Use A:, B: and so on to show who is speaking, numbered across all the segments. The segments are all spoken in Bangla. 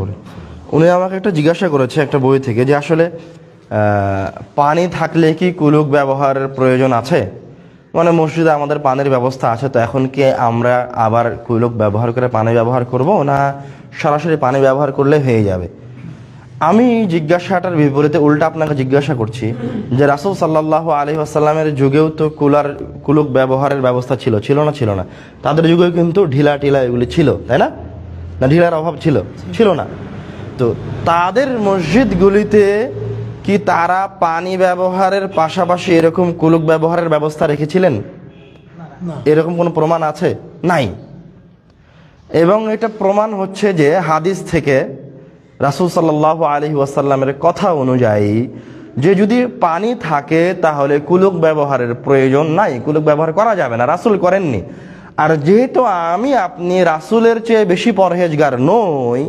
A: বলি। উনি আমাকে একটা জিজ্ঞাসা করেছে একটা বই থেকে যে আসলে পানি থাকলে কি কুলুক ব্যবহারের প্রয়োজন আছে? মানে মসজিদে আমাদের পানির ব্যবস্থা আছে, তো এখন কি আমরা আবার কুলুক ব্যবহার করে পানি ব্যবহার করব, না সরাসরি পানি ব্যবহার করলে হয়ে যাবে? আমি জিজ্ঞাসাটার বিপরীতে উল্টা আপনাকে জিজ্ঞাসা করছি যে রাসুল সাল্লাহ আলহি আসাল্লামের যুগেও তো কুলার, কুলুক ব্যবহারের ব্যবস্থা ছিল ছিল না ছিল না। তাদের যুগেও কিন্তু ঢিলা টিলা এগুলি ছিল, তাই না? না ঢিলার অভাব ছিল ছিল না। তো তাদের মসজিদগুলিতে কি তারা পানি ব্যবহারের পাশাপাশি এরকম কুলুক ব্যবহারের ব্যবস্থা রেখেছিলেন? এরকম কোনো প্রমাণ আছে? নাই। এবং এটা প্রমাণ হচ্ছে যে হাদিস থেকে রাসুল সাল্লাহ আলহি ওয়াসাল্লামের কথা অনুযায়ী যে যদি পানি থাকে তাহলে কুলুক ব্যবহারের প্রয়োজন নাই। কুলুক ব্যবহার করা যাবে না। রাসুল করেননি। আর যেহেতু আমি আপনি রাসুলের চেয়ে বেশি পরহেজগার নই,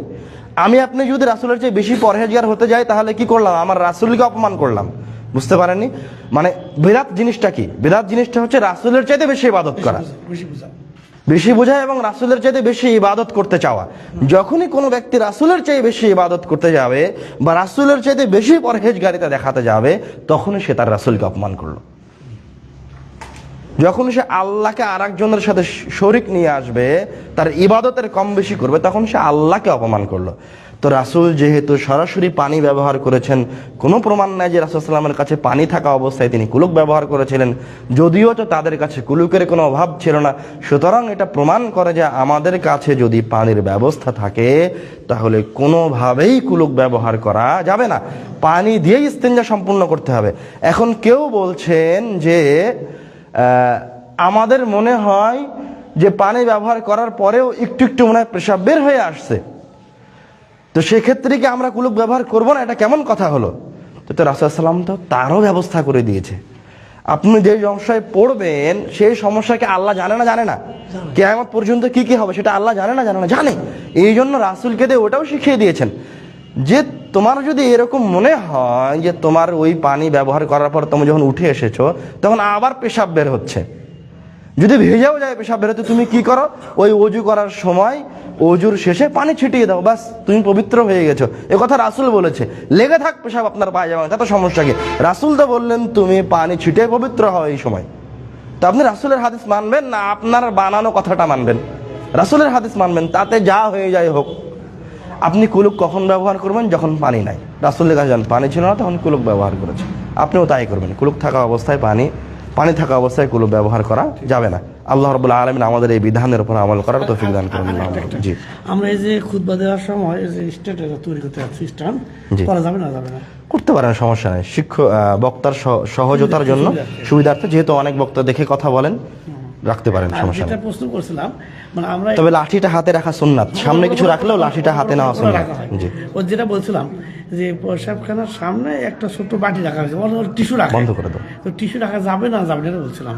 A: আমি আপনি যদি রাসুলের চেয়ে বেশি পরহেজগার হতে যাই, তাহলে কি করলাম? আমার রাসুলকে অপমান করলাম। বুঝতে পারেননি? মানে বিরাট জিনিসটা কি? বিরাট জিনিসটা হচ্ছে রাসুলের চাইতে বেশি ইবাদত করা।
B: বেশি বুঝা
A: এবং রাসুলের চাইতে বেশি ইবাদত করতে চাওয়া। যখনই কোনো ব্যক্তি রাসুলের চেয়ে বেশি ইবাদত করতে যাবে বা রাসুলের চাইতে বেশি পরহেজগারিতা দেখাতে যাবে, তখনই সে তার রাসুলকে অপমান করল। যখন সে আল্লাহকে আর একজনের সাথে শরিক নিয়ে আসবে, তার ইবাদতের কম বেশি করবে, তখন সে আল্লাহকে অপমান করল। তো রাসুল যেহেতু সরাসরি পানি ব্যবহার করেছেন, কোনো প্রমাণ নাই যে রাসুল সাল্লামের কাছে পানি থাকা অবস্থায় তিনি কুলুক ব্যবহার করেছিলেন। যদিও তো তাদের কাছে কুলুকের কোনো অভাব ছিল না। সুতরাং এটা প্রমাণ করে যে আমাদের কাছে যদি পানির ব্যবস্থা থাকে, তাহলে কোনোভাবেই কুলুক ব্যবহার করা যাবে না। পানি দিয়েই ইস্তেঞ্জা সম্পূর্ণ করতে হবে। এখন কেউ বলছেন যে আমাদের মনে হয় যে পানি ব্যবহার করার পরেও একটু একটু মনে হয় পেশাব বের হয়ে আসছে। তো সেক্ষেত্রে কি আমরা কুলুক ব্যবহার করব না? এটা কেমন কথা হলো? তো তো রাসুলাম তো তারও ব্যবস্থা করে দিয়েছে। আপনি যে সমস্যায় পড়বেন সেই সমস্যাকে আল্লাহ জানে না? জানে না। কে কেয়ামত পর্যন্ত কি কি হবে? সেটা আল্লাহ জানে না? জানে না। জানে। এই জন্য রাসুলকে দিয়ে ওটাও শিখিয়ে দিয়েছেন যে তোমার যদি এরকম মনে হয় যে তোমার ওই পানি ব্যবহার করার পর তুমি যখন উঠে এসেছ, তখন আবার পেশাব বের হচ্ছে। যদি ভেজাও যায় পেশাব বের বেরোতে তুমি কি করো? ওই অজু করার সময় অজুর শেষে পানি ছিটিয়ে দাও বাস তুমি পবিত্র হয়ে গেছো। এ কথা রাসুল বলেছে, লেগে থাক পেশাব আপনার পায়ে যাবে তা তো সমস্যা কি? রাসুল তো বললেন, তুমি পানি ছিটিয়ে পবিত্র হও এই সময়। তো আপনি রাসুলের হাদিস মানবেন না? আপনার বানানো কথাটা মানবেন। রাসুলের হাদিস মানবেন, তাতে যা হয়ে যায় হোক। আপনি কুলুক কখন ব্যবহার করবেন? যখন পানি নাই। রাসুলের কাছে যান পানি ছিল না তখন কুলুক ব্যবহার করেছে আপনিও তাই করবেন। কুলুক থাকা অবস্থায় পানি পানি থাকা অবস্থায় কুলুক ব্যবহার করা যাবে না। আল্লাহ রবুল্লা আলমিন আমাদের এই বিধানের উপর আমল করার তৌফিক দান করুন জি।
B: আমরা এই যে খুদবা দেওয়ার সময় যে স্টেট তৈরি করতে
A: জি।
B: করা যাবে না যাবে না?
A: করতে পারেন সমস্যা নেই। শিক্ষক বক্তার সহ- সহজতার জন্য সুবিধার্থে যেহেতু অনেক বক্তা দেখে কথা বলেন রাখতে পারেন
B: আর
A: সমস্যা নেই।
B: প্রশ্ন করছিলাম মানে আমরা
A: তবে লাঠিটা হাতে রাখা সুন্নাত। সামনে কিছু রাখলেও লাঠিটা হাতে নেওয়া সুন্নাত।
B: হয়।
A: জি।
B: ও যেটা বলছিলাম যে প্রসাবখানার সামনে একটা ছোট্ট বাটি রাখা আছে টিস্যু রাখা
A: বন্ধ করে দাও।
B: তো টিস্যু রাখা যাবে না যাবে না বলছিলাম।